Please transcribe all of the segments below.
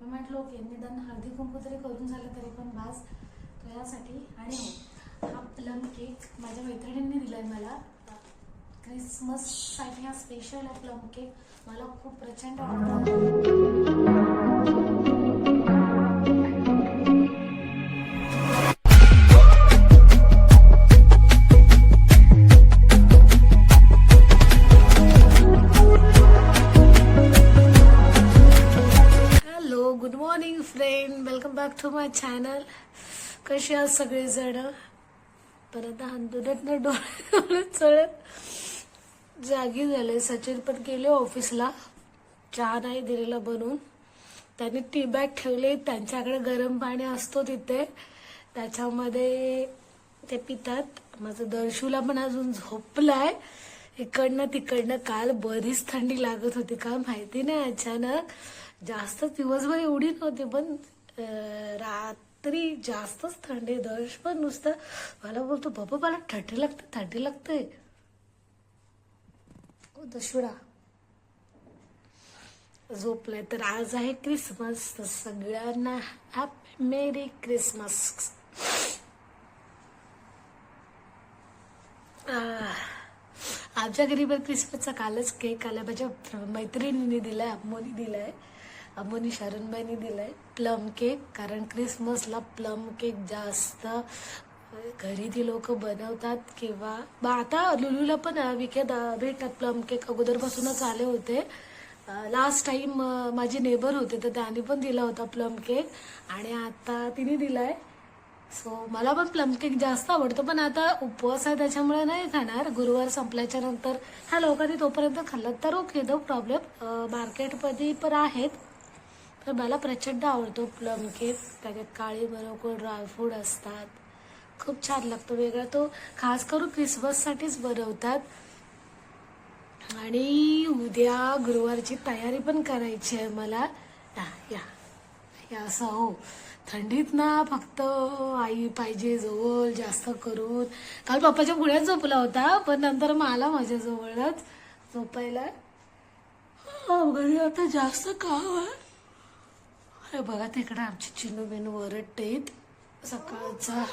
मी म्हटलं ओके निदान हळदी कुंकू तरी करून झालं तरी पण बास तुझ्यासाठी. आणि हो, हा प्लम केक माझ्या मैत्रिणींनी दिलाय मला. क्रिसमससाठी हा स्पेशल आहे प्लम केक मला खूप प्रचंड आवडतो. My channel. कशी आहात सगळेजण? परत अंतुरत डोळे चढत. जागी झाले सचिन पण गेले ऑफिसला. चहा नाही दिलेला बनवून. त्यांनी टी बॅग ठेवले. त्यांच्याकडे गरम पाणी असतो तिथे. त्याच्यामध्ये ते पितात. माझं दर्शूला पण अजून झोपलाय. इकडनं तिकडनं काल बरीच थंडी लागत होती का माहिती नाही अचानक. जास्त दिवसभर एवढी नव्हती पण रात्री जास्तच थंडी दश पण नुसतं. मला बोलतो बाबा मला थंडी लागते थंडी लागते. ओ दशुरा. झोपलाय तर आज आहे क्रिसमस तर सगळ्यांना हॅपी मेरी क्रिसमस. आमच्या घरी पण क्रिसमसचा कालच केक आला माझ्या मैत्रिणीने दिलाय अम्मोनी दिलाय. अमोनी शरणबाईनी दिलाय. प्लम केक कारण क्रिसमसला प्लम केक जास्त घरी ती लोक बनवतात किंवा बा आता लुलूला पण विकत भेटतात प्लम केक. अगोदरपासूनच आले होते. लास्ट टाइम माझे नेबर होते तर त्यांनी पण दिला होता प्लम केक. आणि आता तिने दिलाय. सो मला पण प्लम केक जास्त आवडतो पण आता उपवास आहे त्याच्यामुळे नाही खाणार. गुरुवार संपल्याच्या नंतर ह्या लोकांनी तोपर्यंत खाल्लं तर ओके नो प्रॉब्लेम मार्केटमध्ये पण आहेत. तर मला प्रचंड आवडतो प्लम केक. त्याच्यात काळी बरोबर ड्रायफ्रूट असतात. खूप छान लागतो. वेगळा तो खास करून क्रिसमससाठीच बनवतात. आणि उद्या गुरुवारची तयारी पण करायची आहे मला. या या. या असं हो. थंडीत ना फक्त आई पाहिजे जवळ जास्त करून. काल पप्पाच्या पुढ्यात झोपला होता पण नंतर मग आला माझ्या जवळच झोपायला. हो, घरी आता जास्त काम आहे. हे बघा तिकडे आमची चिनू बिनू वरटतेत सकाळचा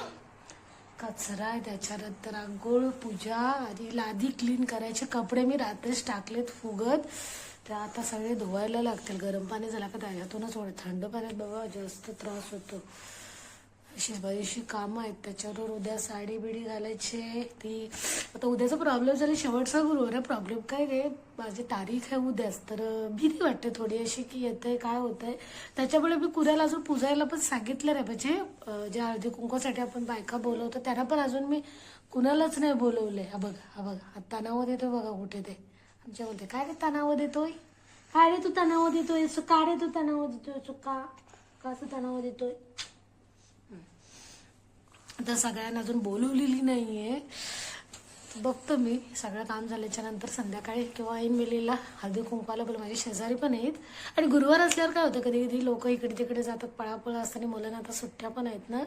कचरा आहे त्याच्यानंतर आंघोळ पूजा आणि लादी क्लीन करायचे कपडे मी रात्रीच टाकलेत फुगत. ते आता सगळे धुवायला लागतील. गरम पाणी झाला का त्याच्यातूनच थंड पाण्यात बघा जास्त त्रास होतो. अशी बरीचशी कामं आहेत. त्याच्यावर उद्या साडी बिडी घालायची आहे. ती आता उद्याचा प्रॉब्लेम झाला शेवटचा गुरुवार आहे. प्रॉब्लेम काय रे? माझी तारीख आहे उद्याच. तर भीती वाटते थोडी अशी की येते काय होतंय. त्याच्यामुळे मी कुऱ्याला अजून पूजायला पण सांगितलं रे म्हणजे ज्या हळदी कुंकवासाठी आपण बायका बोलवतो त्यांना पण अजून मी कुणालाच नाही बोलवले. हा बघा हा बघा. हा तणाव देतो बघा कुठे ते. आमच्या म्हणते काय रे तणाव देतोय काय रे तू तणाव देतोय सु- का रे तू तणाव देतोय चुका का? का तणाव देतोय तर सगळ्यांना अजून बोलवलेली नाही आहे बघतो मी. सगळं काम झाल्याच्यानंतर संध्याकाळी किंवा ऐन मिलीला हळदी कुंकवाला बोल माझे शेजारी पण आहेत. आणि गुरुवार असल्यावर काय होतं? कधी कधी लोक इकडे तिकडे जातात पळापळ असताना मुलांना आता सुट्ट्या पण आहेत ना.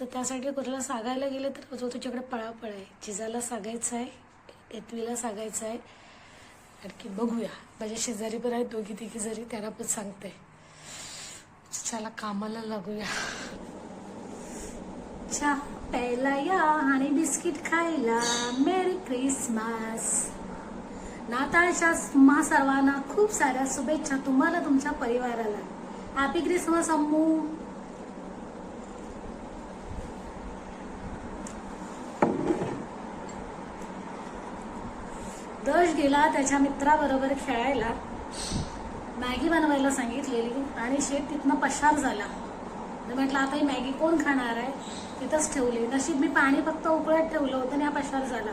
तर त्यासाठी कुठला सांगायला गेले तर जो तुझ्याकडे पळापळ आहे. जिजाला सांगायचं आहे एतवीला सागायचं आहे. आणखी बघूया. माझ्या शेजारी पण आहेत दोघी तिघी जरी त्यांना पण सांगते. चला कामाला लागूया. चहा प्यायला या आणि बिस्किट खायला. मेरी क्रिसमस नाताळच्या मा सर्वांना खूप साऱ्या शुभेच्छा तुम्हाला तुमच्या परिवाराला. Happy Christmas Ammu. दश गेला त्याच्या मित्राबरोबर खेळायला. मॅगी बनवायला सांगितलेली आणि शेत तिथनं पशार झाला. मी म्हटलं आता ही मॅगी कोण खाणार आहे? तिथंच ठेवली. नशीब मी पाणी फक्त उकळत ठेवलं होतं आणि हा पशार झाला.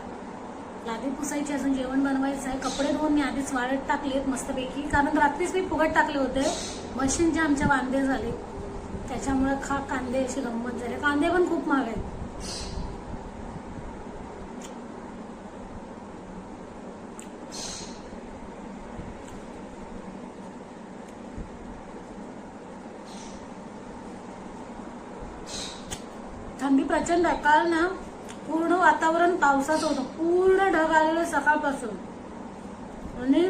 लादी पुसायची अजून जेवण बनवायचं आहे. कपडे धुवून मी आधीच वाळत टाकलेत मस्तपैकी. कारण रात्रीच मी फुगट टाकले होते. मशीनचे आमच्या वांदे झाले त्याच्यामुळे खा कांदे अशी गंमत झाली. कांदे पण खूप महाग आहेत थंडी प्रचंड काल ना पूर्ण वातावरण पावसाचं होतं. पूर्ण ढग आलेलं सकाळपासून. आणि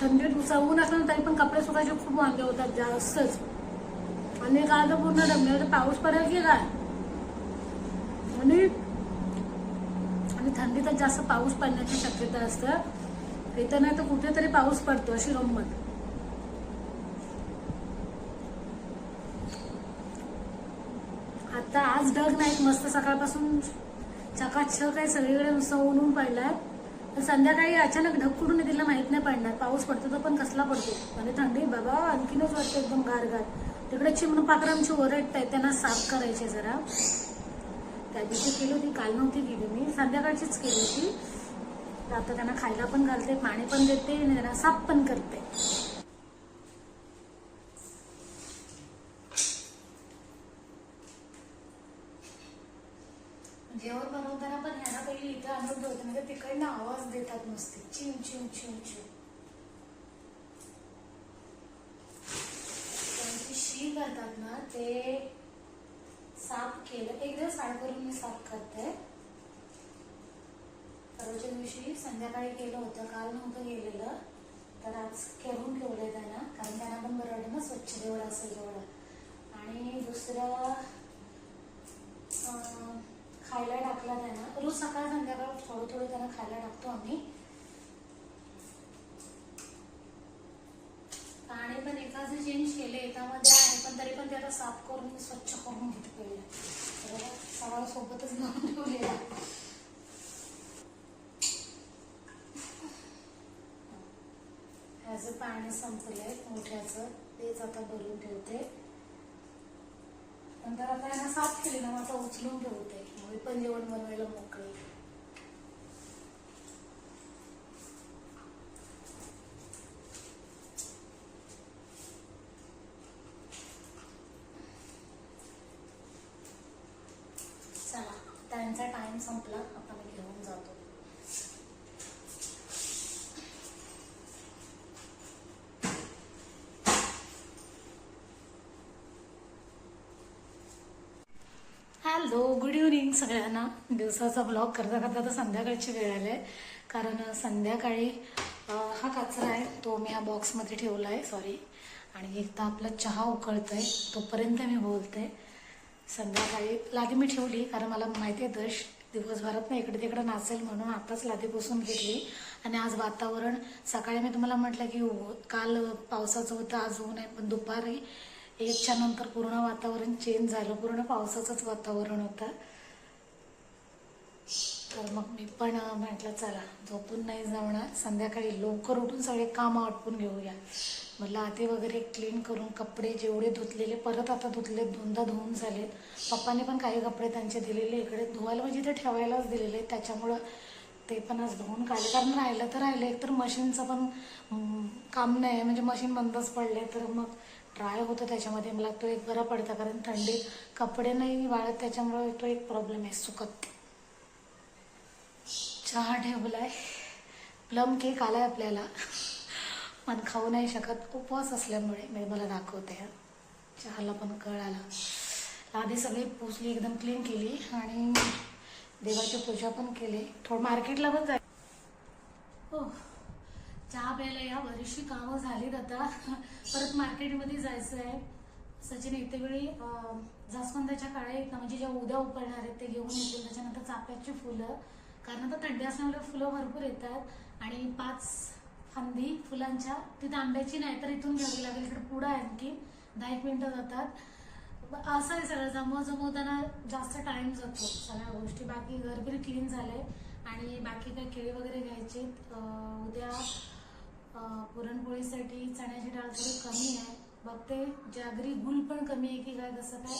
थंडीत ऊन असलं ना तरी पण कपडे सुकायचे खूप वांगे होतात जास्तच. आणि काल तर पूर्ण डबले तर पाऊस पडेल की काय? आणि आणि थंडीत जास्त पाऊस पडण्याची शक्यता असतं. इथं नाही तर कुठेतरी पाऊस पडतो अशी गंमत. तर आज ढग नाहीत मस्त सकाळपासून चकाचक आहे सगळीकडे नुसतं ऊन ऊन पडलाय तर संध्याकाळी अचानक ढग कुठून येतील माहीत नाही पडणार. पाऊस पडतो तो पण कसला पडतो? म्हणजे थंडी बाबा आणखीनच वाटतं एकदम गार गार तिकडे चिमण पाकर आमची ओरडत आहेत त्यांना साफ करायचे जरा. त्या दिवशी केली होती काल नव्हती केली मी. संध्याकाळचीच केली होती. तर आता त्यांना खायला पण घालते पाणी पण देते आणि त्यांना साफ पण करते. जेवण बनवताना पण ह्याला पहिले इथं आणून ठेवते म्हणजे तिकडनं आवाज देतात नुसते. चिम चिम चिम चिम. त्यांची शी करतात ना ते साफ केलं. एक दिवस आड करून मी साफ करते. परवाच्या दिवशी संध्याकाळी केलं होतं काल नव्हतं गेलेलं तर आज करून ठेवलंय त्यांना? कारण त्यांना पण बरं वाटलं ना स्वच्छ जेवढं असेल जेवढं आणि दुसरं खायला टाकला त्यांना. रोज सकाळ संध्याकाळ थोडं थोडं त्यांना खायला टाकतो आम्ही. पाणी पण एकाच चेंज केले एकामध्ये आहे पण तरी पण ते आता साफ करून स्वच्छ करून घेते पहिले सगळं सोबतच घेऊन ठेवलेला ह्याचं पाणी संपलंय मोठ्याचं. तेच आता भरून ठेवते. नंतर आता यांना साफ केली ना मग आता उचलून ठेवते. मी पण जेवण बनवायला मोकळे चला त्यांचा टाइम संपला आता मी घेऊन जातो हॅलो गुड इव्हनिंग सगळ्यांना. दिवसाचा ब्लॉग करता करता तर संध्याकाळची वेळ आली आहे. कारण संध्याकाळी हा कचरा आहे तो मी ह्या बॉक्समध्ये ठेवला आहे सॉरी आणि एकदा आपला चहा उकळतोय तोपर्यंत मी बोलते. संध्याकाळी लादी मी ठेवली कारण मला माहिती आहे दश दिवसभरात ना इकडे तिकडे नाचेल म्हणून आताच लादी पुसून घेतली. आणि आज वातावरण सकाळी मी तुम्हाला म्हटलं की काल पावसाचं होतं आज ऊन आहे पण दुपारी एकच्या नंतर पूर्ण वातावरण चेंज झालं. पूर्ण पावसाचंच वातावरण होतं. तर मग मी पण म्हटलं चला झोपून नाही जमणार संध्याकाळी लवकर उठून सगळे काम आटपून घेऊया. म्हटलं आधी वगैरे क्लीन करून कपडे जेवढे धुतलेले परत आता धुतले दोनदा धुवून झालेत. पप्पाने पण काही कपडे त्यांचे दिलेले इकडे. धुवायला म्हणजे ते ठेवायलाच दिलेले. त्याच्यामुळं ते पण आज धुवून काढले. कारण राहिलं तर राहिलं. एक तर मशीनचं पण काम नाही. म्हणजे मशीन बंदच पडले तर मग ड्राय होतं त्याच्यामध्ये. मला तो एक बरा पडता कारण थंडीत कपडे नाही वाळत त्याच्यामुळे तो एक प्रॉब्लेम आहे सुकत. चहा ठेवलाय. प्लम केक आलाय आपल्याला. पण खाऊ नाही शकत. उपवास असल्यामुळे मी मला दाखवते. चहाला पण कळ आला आधी सगळी पुसली एकदम क्लीन केली आणि देवाची पूजा पण केली. थोडं मार्केटला पण जाय हो. चहा प्यायला या बरीचशी कामं झालीत आता. परत मार्केटमध्ये जायचं आहे सचिन येते वेळी जास्वंदाच्या काळे म्हणजे ज्या उद्या उपळणार आहेत ते घेऊन येतील. त्याच्यानंतर चाफ्याची फुलं. कारण आता थंडी असल्यामुळे फुलं भरपूर येतात. आणि पाच फांदी फुलांच्या तिथं आंब्याची नाही तर इथून घ्यावी लागेल. इकडे पुढं आहे आणखी. दहा एक मिनिटं जातात. असं आहे सगळं. जमव जमवताना जास्त टाइम जातो. सगळ्या गोष्टी बाकी घर बिर क्लीन झालंय आणि बाकी काही केळी वगैरे घ्यायचे उद्या पुरणपोळीसाठी चण्याची डाळ थोडी कमी आहे. बघते जागरी गुल पण कमी आहे की काय कसं काय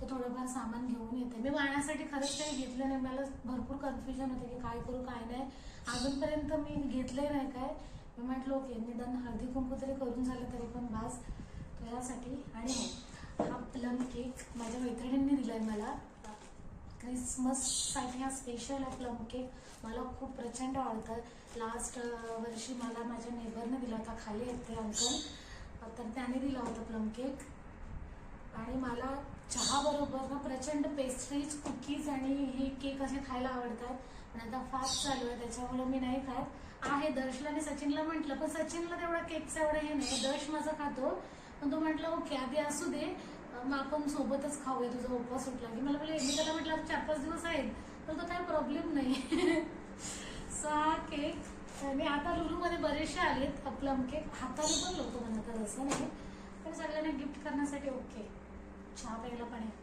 तर थोडंफार सामान घेऊन येते. मी वाण्यासाठी खरंच काही घेतलं नाही. मला भरपूर कन्फ्युजन होते की काय करू काय नाही. अजूनपर्यंत मी घेतलंय नाही काय. मी म्हटलं ओके निदान हळदी कुंकू तरी करून झालं तरी पण बास. तुझ्यासाठी आणि हा प्लम केक माझ्या मैत्रिणींनी दिलाय मला. क्रिसमससाठी हा स्पेशल आहे प्लम केक मला खूप प्रचंड आवडतं. लास्ट वर्षी मला माझ्या नेबरने दिला होता. खाली येते अंकल तर त्याने दिला होता प्लम केक आणि मला चहा बरोबर ना प्रचंड पेस्ट्रीज कुकीज आणि हे केक असे खायला आवडतात. पण आता फास्ट चालू आहे त्याच्यामुळे मी नाही खात. आहे दर्शला आणि सचिनला म्हटलं पण सचिनला तेवढा केकचा एवढा हे नाही. दर्श माझा खातो. पण तो म्हटलं ओके आधी असू दे. मग आपण सोबतच खाऊया तुझा उपवास सुटला की. मला बोलले मी त्याला म्हटलं चार पाच दिवस आहेत तर तो काही प्रॉब्लेम नाही. सहा केक आणि आता लुलूमध्ये बरेचसे आलेत प्लम केक हाताने पण लोक म्हणतात असं नाही. पण सगळ्यांना गिफ्ट करण्यासाठी ओके चहा प्यायला पण आहे.